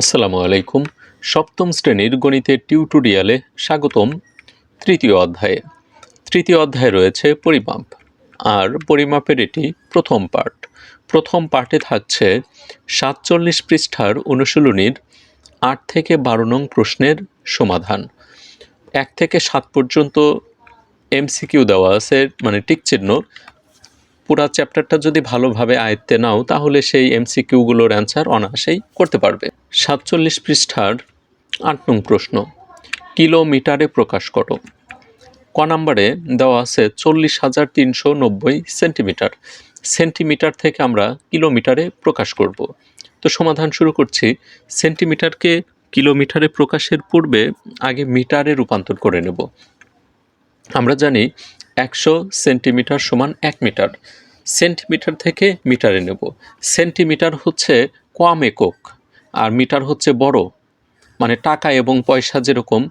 আসসালামু আলাইকুম। সপ্তম শ্রেণির গণিতের টিউটোরিয়ালে স্বাগতম তৃতীয় অধ্যায়ে। তৃতীয় অধ্যায়ে রয়েছে পরিমাপ, আর পরিমাপের এটি প্রথম পার্ট প্রথম পার্টে থাকছে সাতচল্লিশ পৃষ্ঠার অনুশীলনীর আট থেকে বারো নং প্রশ্নের সমাধান। এক থেকে সাত পর্যন্ত এমসিকিউ দেওয়া আছে মানে টিক চিহ্ন। পুরা চ্যাপ্টারটা যদি ভালোভাবে আয়ত্তে নাও, তাহলে সেই এমসিকিউগুলোর অ্যান্সার অনায়াসেই করতে পারবে। সাতচল্লিশ পৃষ্ঠার আট নং প্রশ্ন, কিলোমিটারে প্রকাশ করো। ক নাম্বারে দেওয়া আছে চল্লিশ হাজার তিনশো নব্বই সেন্টিমিটার। সেন্টিমিটার থেকে আমরা কিলোমিটারে প্রকাশ করব। তো সমাধান শুরু করছি। সেন্টিমিটারকে কিলোমিটারে প্রকাশের পূর্বে আগে মিটারে রূপান্তর করে নেব। আমরা জানি একশো সেন্টিমিটার সমান এক মিটার। সেন্টিমিটার থেকে মিটারে নেব। সেন্টিমিটার হচ্ছে কম একক, আর মিটার হচ্ছে বড়। মানে টাকা এবং পয়সা যেরকম,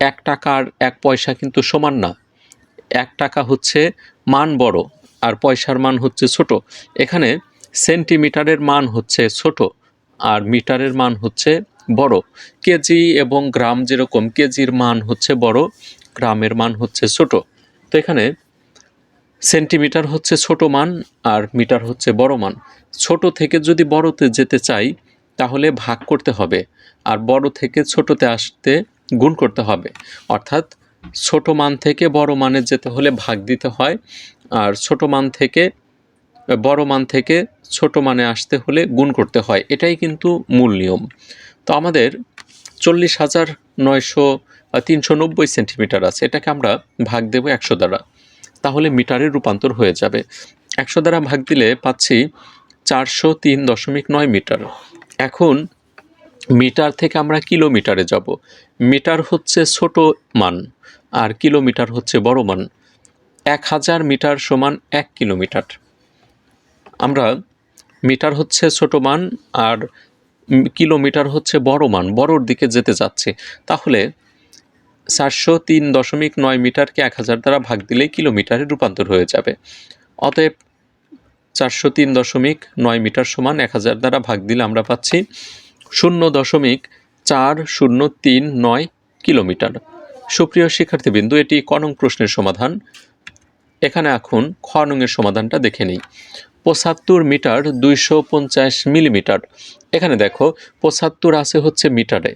এক টাকা আর এক পয়সা কিন্তু সমান না। এক টাকা হচ্ছে মান বড়, আর পয়সার মান হচ্ছে ছোট। এখানে সেন্টিমিটারের মান হচ্ছে ছোট, আর মিটারের মান হচ্ছে বড়। কেজি এবং গ্রাম যেরকম, কেজির মান হচ্ছে বড় গ্রামের মান হচ্ছে ছোট। তো এখানে সেন্টিমিটার হচ্ছে ছোট মান আর মিটার হচ্ছে বড় মান। ছোট থেকে যদি বড়তে যেতে চাই, তাহলে ভাগ করতে হবে আর বড় থেকে ছোটতে আসতে গুণ করতে হবে। অর্থাৎ ছোট মান থেকে বড় মানে যেতে হলে ভাগ দিতে হয় আর ছোট মান থেকে, বড় মান থেকে ছোট মানে আসতে হলে গুণ করতে হয়। এটাই কিন্তু মূল নিয়ম। তো আমাদের চল্লিশ হাজার নয়শো তিনশো নব্বই সেন্টিমিটার আছে। এটাকে আমরা ভাগ দেব একশো দ্বারা। তাহলে মিটারে রূপান্তর হয়ে যাবে। একশো দ্বারা ভাগ দিলে পাচ্ছি চারশো তিন দশমিক নয় মিটার। এখন মিটার থেকে আমরা কিলোমিটারে যাব। মিটার হচ্ছে ছোট মান আর কিলোমিটার হচ্ছে বড় মান। এক হাজার মিটার সমান এক কিলোমিটার। আমরা মিটার হচ্ছে ছোট মান আর কিলোমিটার হচ্ছে বড় মান, বড়র দিকে যেতে যাচ্ছে। তাহলে চারশো তিন দশমিক নয় মিটারকে এক হাজার দ্বারা ভাগ দিলেই কিলোমিটারে রূপান্তর হয়ে যাবে। অতএব চারশো তিন দশমিক নয় মিটার সমান এক হাজার দ্বারা ভাগ দিলে আমরা পাচ্ছি শূন্য দশমিক চার শূন্য তিন নয় কিলোমিটার। সুপ্রিয় শিক্ষার্থীবৃন্দু, এটি কনং প্রশ্নের সমাধান। এখানে এখন খনংয়ের সমাধানটা দেখে নিই। পঁচাত্তর মিটার দুইশো পঞ্চাশ মিলিমিটার। এখানে দেখো, পঁচাত্তর আছে হচ্ছে মিটারে,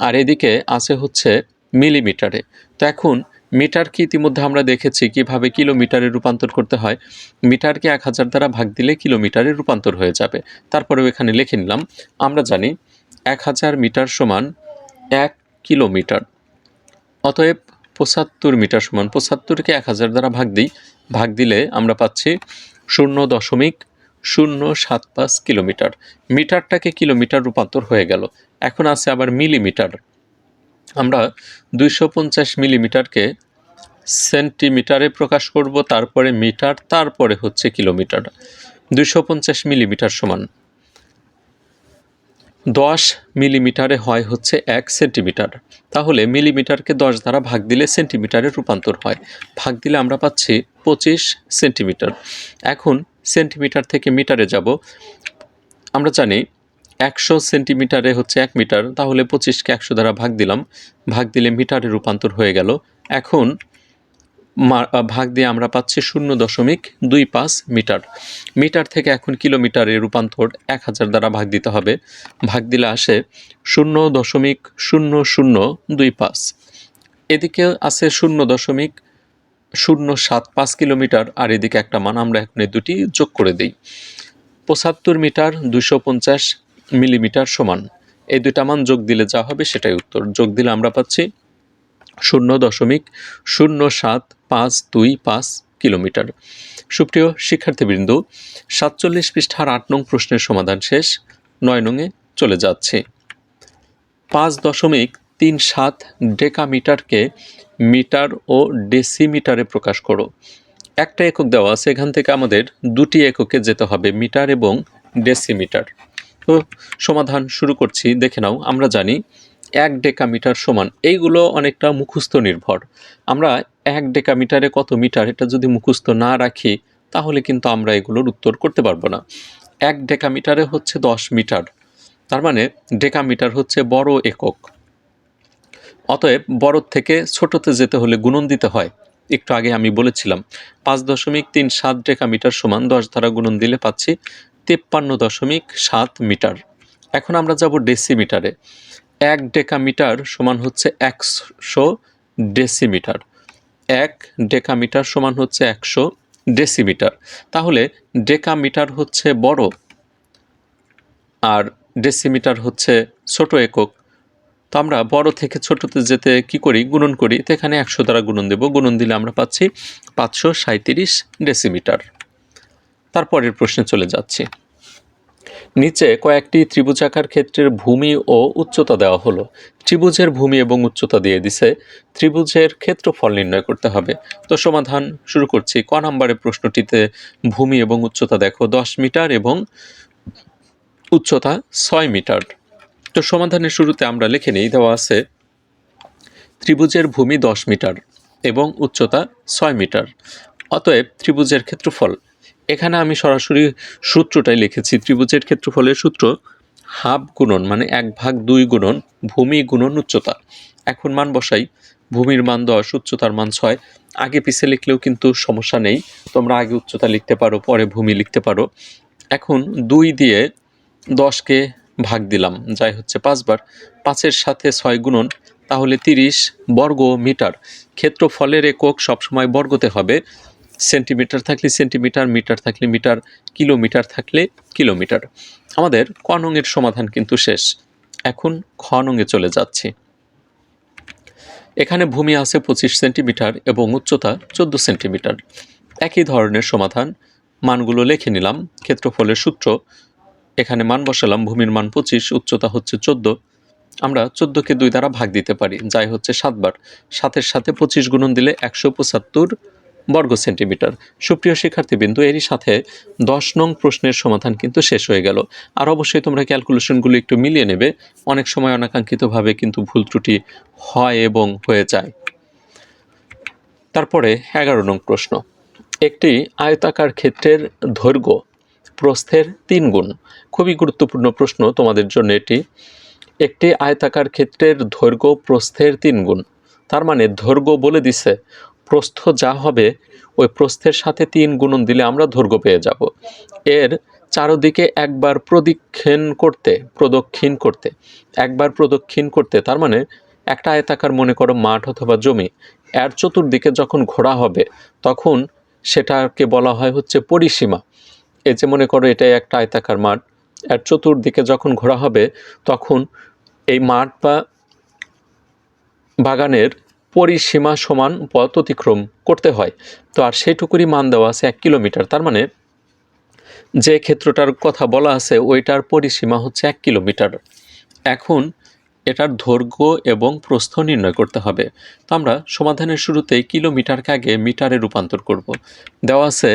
আর এদিকে আছে হচ্ছে মিলিমিটারে। তো এখন মিটারকে ইতিমধ্যে আমরা দেখেছি, কীভাবে কিলোমিটারে রূপান্তর করতে হয়? মিটারকে এক হাজার দ্বারা ভাগ দিলে কিলোমিটারে রূপান্তর হয়ে যাবে। তারপরেও এখানে লিখে নিলাম, আমরা জানি এক হাজার মিটার সমান এক কিলোমিটার। অতএব পঁচাত্তর মিটার সমান, পঁচাত্তরকে এক হাজার দ্বারা ভাগ দিই, ভাগ দিলে আমরা পাচ্ছি শূন্য দশমিক শূন্য সাত পাঁচ কিলোমিটার। মিটারটাকে কিলোমিটার রূপান্তর হয়ে গেল। এখন আছে আবার মিলিমিটার। আমরা দুইশো পঞ্চাশ মিলিমিটারকে সেন্টিমিটারে প্রকাশ করব, তারপরে মিটার, তারপরে হচ্ছে কিলোমিটার। দুইশো পঞ্চাশ মিলিমিটার সমান। দশ মিলিমিটারে হয় হচ্ছে এক সেন্টিমিটার। তাহলে মিলিমিটারকে দশ দ্বারা ভাগ দিলে সেন্টিমিটারে রূপান্তর হয়। ভাগ দিলে আমরা পাচ্ছি পঁচিশ সেন্টিমিটার। এখন সেন্টিমিটার থেকে মিটারে যাব। আমরা জানি একশো সেন্টিমিটারে হচ্ছে এক মিটার, তাহলে পঁচিশকে একশো দ্বারা ভাগ দিলাম। ভাগ দিলে মিটারে রূপান্তর হয়ে গেল। এখন ভাগ দিয়ে আমরা পাচ্ছি শূন্য দশমিক দুই পাঁচ মিটার। মিটার থেকে এখন কিলোমিটারে রূপান্তর এক হাজার দ্বারা ভাগ দিতে হবে। ভাগ দিলে আসে শূন্য দশমিক শূন্য শূন্য দুই পাঁচ। এদিকে আছে শূন্য দশমিক শূন্য সাত পাঁচ কিলোমিটার আর এদিকে একটা মান, আমরা এখন দুটি যোগ করে দিই। পঁচাত্তর মিটার দুশো পঞ্চাশ মিলিমিটার সমান। এই দুইটা মান যোগ দিলে যা হবে সেটাই উত্তর। যোগ দিলে আমরা পাচ্ছি শূন্য দশমিক শূন্য সাত পাঁচ দুই পাঁচ কিলোমিটার। সুপ্রিয় শিক্ষার্থীবৃন্দ, সাতচল্লিশ পৃষ্ঠার আট নং প্রশ্নের সমাধান শেষ, নয় নংয়ে চলে যাচ্ছে। পাঁচ দশমিক তিন সাত ডেকামিটারকে মিটার ও ডেসিমিটারে প্রকাশ করো। একটা একক দেওয়া আছে, এখান থেকে আমাদের দুটি এককে যেতে হবে, মিটার এবং ডেসিমিটার। তো সমাধান শুরু করছি, দেখে নাও, আমরা জানি এক ডেকামিটার সমান, এইগুলো অনেকটা মুখস্থ নির্ভর। আমরা এক ডেকামিটারে কত মিটার, এটা যদি মুখস্থ না রাখি, তাহলে কিন্তু আমরা এগুলোর উত্তর করতে পারব না। এক ডেকামিটারে হচ্ছে দশ মিটার, তার মানে ডেকামিটার হচ্ছে বড় একক। অতএব বড় থেকে ছোটতে যেতে হলে গুণন দিতে হয়। একটু আগে আমি বলেছিলাম, পাঁচ দশমিক তিন সাত ডেকামিটার সমান দশ ধারা গুণন দিলে পাচ্ছি তেপ্পান্ন দশমিক সাত মিটার। এখন আমরা যাব ডেসিমিটারে। এক ডেকামিটার সমান হচ্ছে একশো ডেসিমিটার। এক ডেকামিটার সমান হচ্ছে একশো ডেসিমিটার। তাহলে ডেকামিটার হচ্ছে বড় আর ডেসিমিটার হচ্ছে ছোট একক। তো আমরা বড় থেকে ছোটতে যেতে কি করি? গুণন করি। তো এখানে একশো দ্বারা গুণন দেব। গুণন দিলে আমরা পাচ্ছি পাঁচশো সাঁত্রিশ ডেসিমিটার। তারপরের প্রশ্নে চলে যাচ্ছি। নিচে কয়েকটি ত্রিভুজাকার ক্ষেত্রের ভূমি ও উচ্চতা দেওয়া হলো। ত্রিভুজের ভূমি এবং উচ্চতা দিয়ে দিছে। ত্রিভুজের ক্ষেত্রফল নির্ণয় করতে হবে। তো সমাধান শুরু করছি। ক নম্বরের প্রশ্নটিতে ভূমি এবং উচ্চতা দেখো। দশ মিটার এবং উচ্চতা ছয় মিটার। তো সমাধানের শুরুতে আমরা লিখে নিই, দেওয়া আছে, ত্রিভুজের ভূমি দশ মিটার এবং উচ্চতা ছয় মিটার। অতএব ত্রিভুজের ক্ষেত্রফল, এখানে আমি সরাসরি সূত্রটাই লিখেছি, ত্রিভুজের ক্ষেত্রফলের সূত্র হাফ গুণন মানে এক ভাগ দুই গুণন ভূমি গুণন উচ্চতা। এখন মান বসাই, ভূমির মান দশ, উচ্চতার মান ছয়। আগে পিছে লিখলেও কিন্তু সমস্যা নেই, তোমরা আগে উচ্চতা লিখতে পারো, পরে ভূমি লিখতে পারো। এখন দুই দিয়ে দশকে ভাগ দিলাম। যাই হচ্ছে পাঁচবার। পাঁচের সাথে ছয় গুণন, তাহলে তিরিশ বর্গ মিটার ক্ষেত্রফলের একক সবসময় বর্গতে হবে। সেন্টিমিটার থাকলে সেন্টিমিটার, মিটার থাকলে মিটার, কিলোমিটার থাকলে কিলোমিটার। আমাদের ক নংয়ের সমাধান কিন্তু শেষ। এখন খ নংয়ে চলে যাচ্ছি। এখানে ভূমি আছে পঁচিশ সেন্টিমিটার এবং উচ্চতা চোদ্দ সেন্টিমিটার। একই ধরনের সমাধান। মানগুলো লিখে নিলাম। ক্ষেত্রফলের সূত্র এখানে মান বসালাম, ভূমির মান পঁচিশ, উচ্চতা হচ্ছে চোদ্দ। আমরা চোদ্দোকে দুই দ্বারা ভাগ দিতে পারি যাই হচ্ছে সাতবার সাতের সাথে পঁচিশ গুণন দিলে একশো পঁচাত্তর বর্গ সেন্টিমিটার। সুপ্রিয় শিক্ষার্থীবৃন্দু, এরই সাথে দশ নং প্রশ্নের সমাধান কিন্তু শেষ হয়ে গেল। আর অবশ্যই তোমরা ক্যালকুলেশনগুলো একটু মিলিয়ে নেবে, অনেক সময় অনাকাঙ্ক্ষিতভাবে কিন্তু ভুল ত্রুটি হয় এবং হয়ে যায়। তারপরে এগারো নং প্রশ্ন। একটি আয়তাকার ক্ষেত্রের দৈর্ঘ্য প্রস্থের তিন গুণ। খুবই গুরুত্বপূর্ণ প্রশ্ন তোমাদের জন্য এটি। একটি আয়তাকার ক্ষেত্রের দৈর্ঘ্য প্রস্থের তিন গুণ। তার মানে দৈর্ঘ্য বলে দিছে, প্রস্থ যা হবে, ওই প্রস্থের সাথে তিন গুণন দিলে আমরা দৈর্ঘ্য পেয়ে যাব। এর চারদিকে একবার প্রদক্ষিণ করতে প্রদক্ষিণ করতে, একবার প্রদক্ষিণ করতে, তার মানে একটা আয়তাকার মনে করো মাঠ অথবা জমি, এর চতুর্দিকে যখন ঘোরা হবে, তখন সেটাকে বলা হয় হচ্ছে পরিসীমা। এই যে মনে করো এটাই একটা আয়তাকার মাঠ, এর চতুর্দিকে যখন ঘোরা হবে, তখন এই মাঠ বা বাগানের পরিসীমা সমান পথ অতিক্রম করতে হয়। তো আর সেইটুকুরই মান দেওয়া আছে এক কিলোমিটার। তার মানে যে ক্ষেত্রটার কথা বলা আছে, ওইটার পরিসীমা হচ্ছে এক কিলোমিটার। এখন এটার দৈর্ঘ্য এবং প্রস্থ নির্ণয় করতে হবে। তো আমরা সমাধানের শুরুতেই কিলোমিটারকে আগে মিটারে রূপান্তর করব। দেওয়া আছে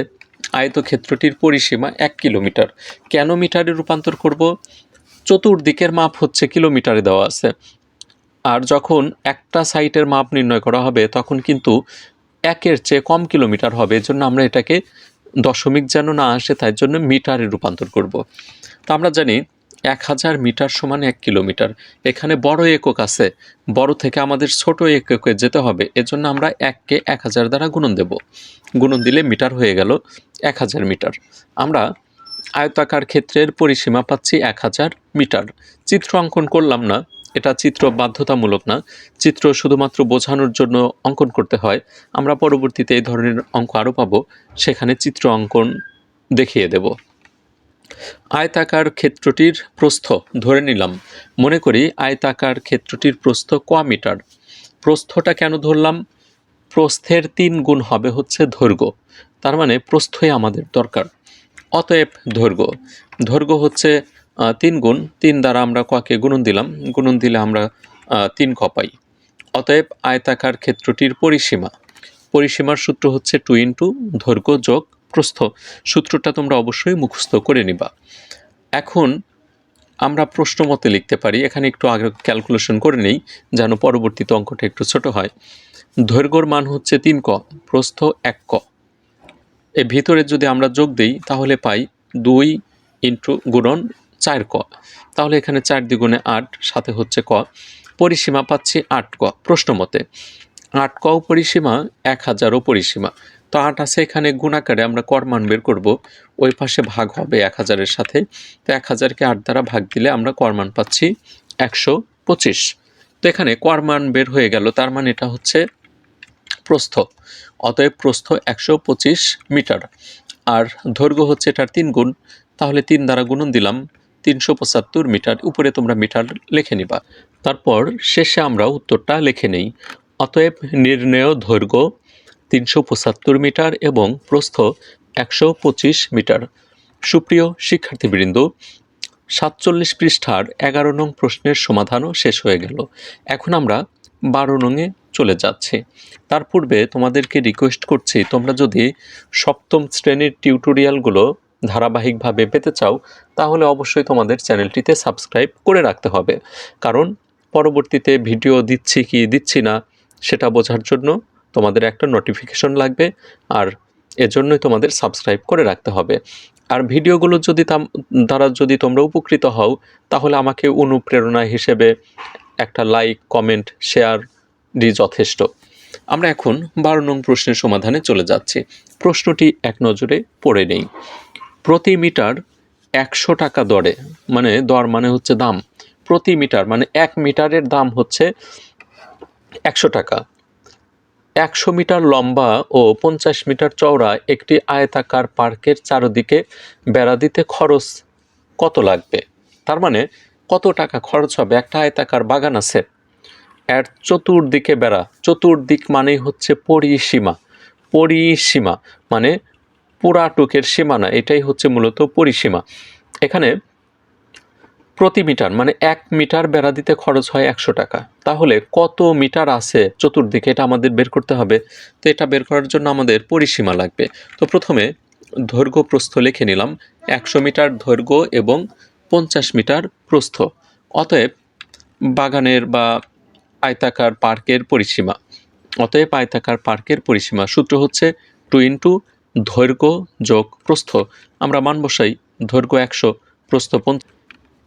আয়তক্ষেত্রটির পরিসীমা এক কিলোমিটার। কেন মিটারে রূপান্তর করব? চতুর্দিকের মাপ হচ্ছে কিলোমিটারে দেওয়া আছে। আর যখন একটা সাইটের মাপ নির্ণয় করা হবে, তখন কিন্তু একের চেয়ে কম কিলোমিটার হবে। এজন্য আমরা এটাকে দশমিক যেন না আসে, তাই জন্য মিটারে রূপান্তর করব। তো আমরা জানি এক হাজার মিটার সমান এক কিলোমিটার। এখানে বড় একক আছে। বড় থেকে আমাদের ছোট এককে যেতে হবে। এজন্য আমরা এককে এক হাজার দ্বারা গুণন দেব। গুণন দিলে মিটার হয়ে গেল এক হাজার মিটার। আমরা আয়তাকার ক্ষেত্রের পরিসীমা পাচ্ছি এক হাজার মিটার। চিত্র অঙ্কন করলাম না। এটা চিত্র বাধ্যতামূলক না। চিত্র শুধুমাত্র বোঝানোর জন্য অঙ্কন করতে হয়। আমরা পরবর্তীতে এই ধরনের অঙ্ক আরও পাবো। সেখানে চিত্র অঙ্কন দেখিয়ে দেব। আয়তাকার ক্ষেত্রটির প্রস্থ ধরে নিলাম। মনে করি আয়তাকার ক্ষেত্রটির প্রস্থ ক মিটার প্রস্থটা কেন ধরলাম? প্রস্থের তিন গুণ হবে হচ্ছে দৈর্ঘ্য তার মানে প্রস্থই আমাদের দরকার। অতএব দৈর্ঘ্য দৈর্ঘ্য হচ্ছে তিন গুণ। তিন দ্বারা আমরা ককে গুণন দিলাম। গুণন দিলে আমরা তিন ক পাই। অতএব আয়তাকার ক্ষেত্রটির পরিসীমা। পরিসীমার সূত্র হচ্ছে টু ইন্টু দৈর্ঘ্য যোগ প্রস্থ, সূত্রটা তোমরা অবশ্যই মুখস্থ করে নিবা। এখন আমরা প্রশ্ন মতে লিখতে পারি, এখানে একটু আগে ক্যালকুলেশন করে নেই, যেন পরবর্তীতে অঙ্কটা একটু ছোট হয়। দৈর্ঘ্যর মান হচ্ছে তিন ক, প্রস্থ এক ক। এর ভিতরে যদি আমরা যোগ দিই, তাহলে পাই দুই ইন্টু গুণন চার ক। তাহলে এখানে চার দ্বিগুণে আট, সাথে হচ্ছে ক। পরিসীমা পাচ্ছি আট ক, প্রশ্ন মতে। আট ক পরিসীমা এক হাজারও পরিসীমা। তো আট আছে, এখানে গুণাকারে আমরা কর মান বের করব। ওই পাশে ভাগ হবে এক হাজারের সাথে। তো এক হাজারকে আট দ্বারা ভাগ দিলে আমরা কর মান পাচ্ছি একশো পঁচিশ। তো এখানে কর মান বের হয়ে গেল, তার মানে এটা হচ্ছে প্রস্থ। অতএব প্রস্থ একশো পঁচিশ মিটার। আর দৈর্ঘ্য হচ্ছে এটার তিন গুণ। তাহলে তিন দ্বারা গুণন দিলাম তিনশো পঁচাত্তর মিটার। উপরে তোমরা মিটার লিখে নিবা। তারপর শেষে আমরা উত্তরটা লিখে নেই। অতএব নির্ণেয় দৈর্ঘ্য তিনশো পঁচাত্তর মিটার এবং প্রস্থ একশো পঁচিশ মিটার। সুপ্রিয় শিক্ষার্থীবৃন্দ, সাতচল্লিশ পৃষ্ঠার এগারো নং প্রশ্নের সমাধানও শেষ হয়ে গেল। এখন আমরা বারো নংয়ে চলে যাচ্ছি। তার পূর্বে তোমাদেরকে রিকোয়েস্ট করছি, তোমরা যদি সপ্তম শ্রেণির টিউটোরিয়ালগুলো ধারাবাহিকভাবে পেতে চাও, তাহলে অবশ্যই তোমাদের চ্যানেলটিতে সাবস্ক্রাইব করে রাখতে হবে। কারণ পরবর্তীতে ভিডিও দিচ্ছি কি দিচ্ছি না, সেটা বোঝার জন্য তোমাদের একটা নোটিফিকেশন লাগবে আর এজন্যই তোমাদের সাবস্ক্রাইব করে রাখতে হবে। আর ভিডিওগুলো যদি দ্বারা যদি তোমরা উপকৃত হও, তাহলে আমাকে অনুপ্রেরণা হিসেবে একটা লাইক কমেন্ট শেয়ারই যথেষ্ট। আমরা এখন বারো নং প্রশ্নের সমাধানে চলে যাচ্ছি। প্রশ্নটি এক নজরে পড়ে নেই। প্রতি মিটার একশো টাকা দরে মানে দর মানে হচ্ছে দাম। প্রতি মিটার মানে এক মিটারের দাম হচ্ছে একশো টাকা। একশো মিটার লম্বা ও পঞ্চাশ মিটার চওড়া একটি আয়তাকার পার্কের চারদিকে বেড়া দিতে খরচ কত লাগবে? তার মানে কত টাকা খরচ হবে? একটা আয়তাকার বাগান আছে। এর চতুর্দিকে বেড়া। চতুর্দিক মানেই হচ্ছে পরিসীমা। পরিসীমা মানে পুরাটুকের সীমানা। এটাই হচ্ছে মূলত পরিসীমা। এখানে প্রতি মিটার মানে এক মিটার বেড়া দিতে খরচ হয় একশো টাকা। তাহলে কত মিটার আছে চতুর্দিকে? এটা আমাদের বের করতে হবে। তো এটা বের করার জন্য আমাদের পরিসীমা লাগবে। তো প্রথমে দৈর্ঘ্য প্রস্থ লিখে নিলাম। একশো মিটার দৈর্ঘ্য এবং পঞ্চাশ মিটার প্রস্থ। অতএব বাগানের বা আয়তাকার পার্কের পরিসীমা। অতএব আয়তাকার পার্কের পরিসীমা। সূত্র হচ্ছে টু ইন্টু দৈর্ঘ্য যোগ প্রস্থ। আমরা মান বসাই। দৈর্ঘ্য একশো, প্রস্থ পঞ্চাশ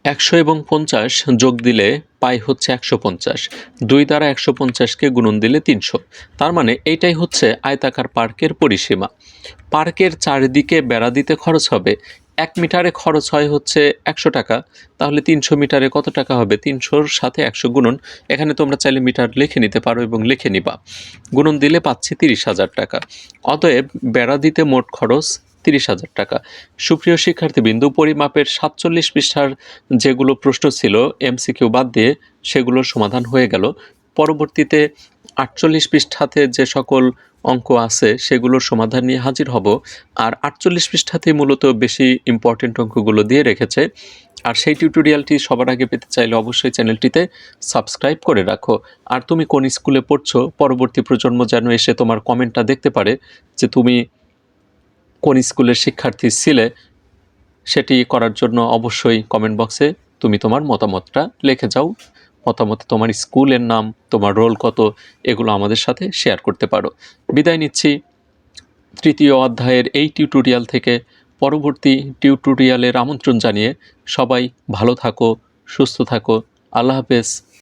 একশো এবং পঞ্চাশ যোগ দিলে পাই হচ্ছে একশো পঞ্চাশ। দুই দ্বারা একশো পঞ্চাশকে গুণন দিলে তিনশো। তার মানে এইটাই হচ্ছে আয়তাকার পার্কের পরিসীমা। পার্কের চারিদিকে বেড়া দিতে খরচ হবে। এক মিটারে খরচ হয় হচ্ছে একশো টাকা। তাহলে তিনশো মিটারে কত টাকা হবে? তিনশোর সাথে একশো গুণন। এখানে তোমরা চাইলে মিটার লিখে নিতে পারো এবং লিখে নিবা। গুণন দিলে পাচ্ছি তিরিশ হাজার টাকা। অতএব বেড়া দিতে মোট খরচ তিরিশ হাজার টাকা। সুপ্রিয় শিক্ষার্থীবৃন্দু, পরিমাপের সাতচল্লিশ পৃষ্ঠার যেগুলো প্রশ্ন ছিল এমসিকিউ বাদ দিয়ে সেগুলোর সমাধান হয়ে গেল। পরবর্তীতে আটচল্লিশ পৃষ্ঠাতে যে সকল অঙ্ক আছে, সেগুলোর সমাধান নিয়ে হাজির হব। আর আটচল্লিশ পৃষ্ঠাতে মূলত বেশি ইম্পর্টেন্ট অঙ্কগুলো দিয়ে রেখেছে। আর সেই টিউটোরিয়ালটি সবার আগে পেতে চাইলে অবশ্যই চ্যানেলটিতে সাবস্ক্রাইব করে রাখো। আর তুমি কোন স্কুলে পড়ছো, পরবর্তী প্রজন্ম যেন এসে তোমার কমেন্টটা দেখতে পারে যে তুমি কোন স্কুলের শিক্ষার্থী ছিলে সেটি করার জন্য অবশ্যই কমেন্ট বক্সে তুমি তোমার মতামতটা লিখে যাও। মতামতে তোমার স্কুলের নাম, তোমার রোল কত, এগুলো আমাদের সাথে শেয়ার করতে পারো। বিদায় নিচ্ছি। তৃতীয় অধ্যায়ের এই টিউটোরিয়াল থেকে পরবর্তী টিউটোরিয়ালের আমন্ত্রণ জানিয়ে সবাই ভালো থাকো, সুস্থ থাকো। আল্লাহ হাফেজ।